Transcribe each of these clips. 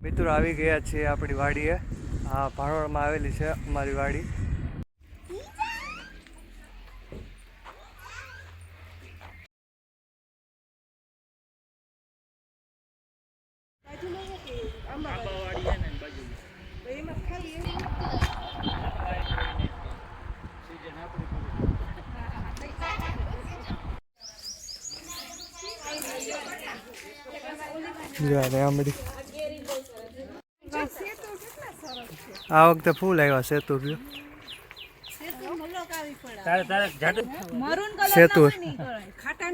મિત્રો આવી ગયા છીએ આપણી વાડીએ. આ ભાણોળમાં આવેલી છે અમારી વાડી. જો આ વખતે ફૂલ આવ્યા સેતુ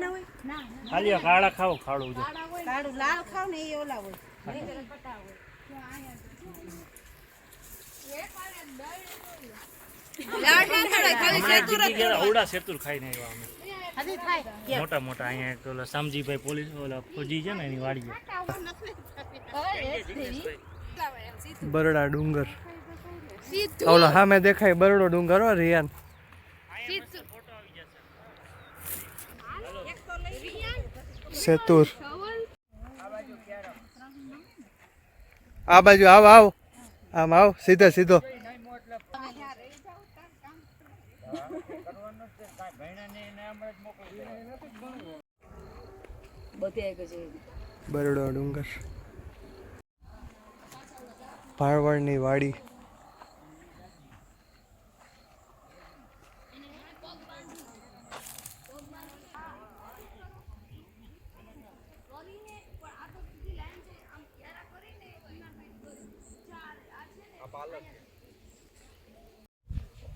ના હોય. ખાલી કાળા ખાવ ખાડું કાળું લાલ ખાવ ને એ ઓલા હોય. ગયા મોટા મોટા અહીંયા સામજીભાઈ ઓલા શામજીભાઈ પોલીસ ઓલા ફોજી છે ને એની વાડી બરડા ડુંગર. ઓલો સામે દેખાય બરડો ડુંગર હો રિયાન. સેતુર. આ બાજુ આવ આવ. આમ આવ સીધો સીધો. બરડો ડુંગર. ભાણવડની વાડી.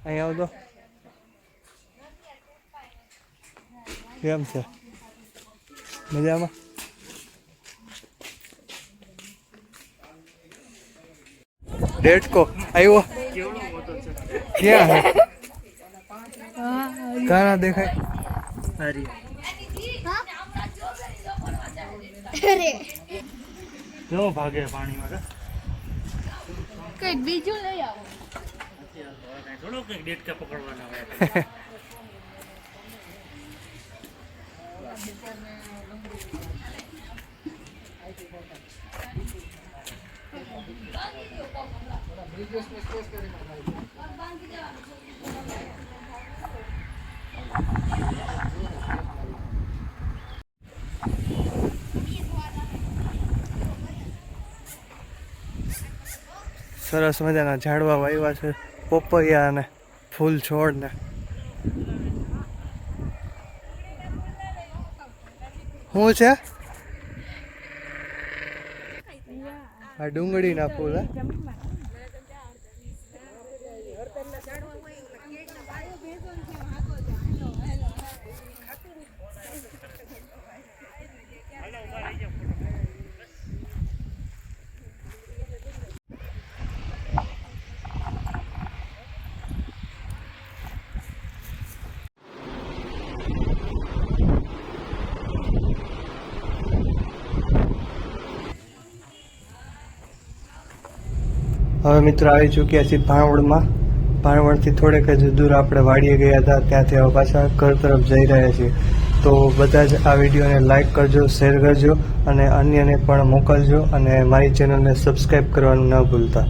અહીંયા આવતો કેમ છે? મજામાં? ડેટકો આવ્યો ક્યાં હે? કાના દેખાય. અરે કેવો ભાગે પાણીમાં? કંઈક બીજું લઈ આવો. થોડો કંઈક ડેટકા પકડવાના સરસ મજાના ઝાડવા વાવ્યા છે પોપૈયા અને ફૂલ છોડ ને શું છે? આ ડુંગળીના ફૂલ હે. હવે મિત્રો આવી ચૂક્યા છીએ ભાણવડમાં. ભાણવડથી થોડેક જ દૂર આપણે વાડીએ ગયા હતા, ત્યાંથી હવે પાછા ઘર તરફ જઈ રહ્યા છીએ. તો બધા જ આ વિડીયોને લાઇક કરજો શેર કરજો અને અન્યને પણ મોકલજો અને મારી ચેનલને સબસ્ક્રાઈબ કરવાનું ન ભૂલતા.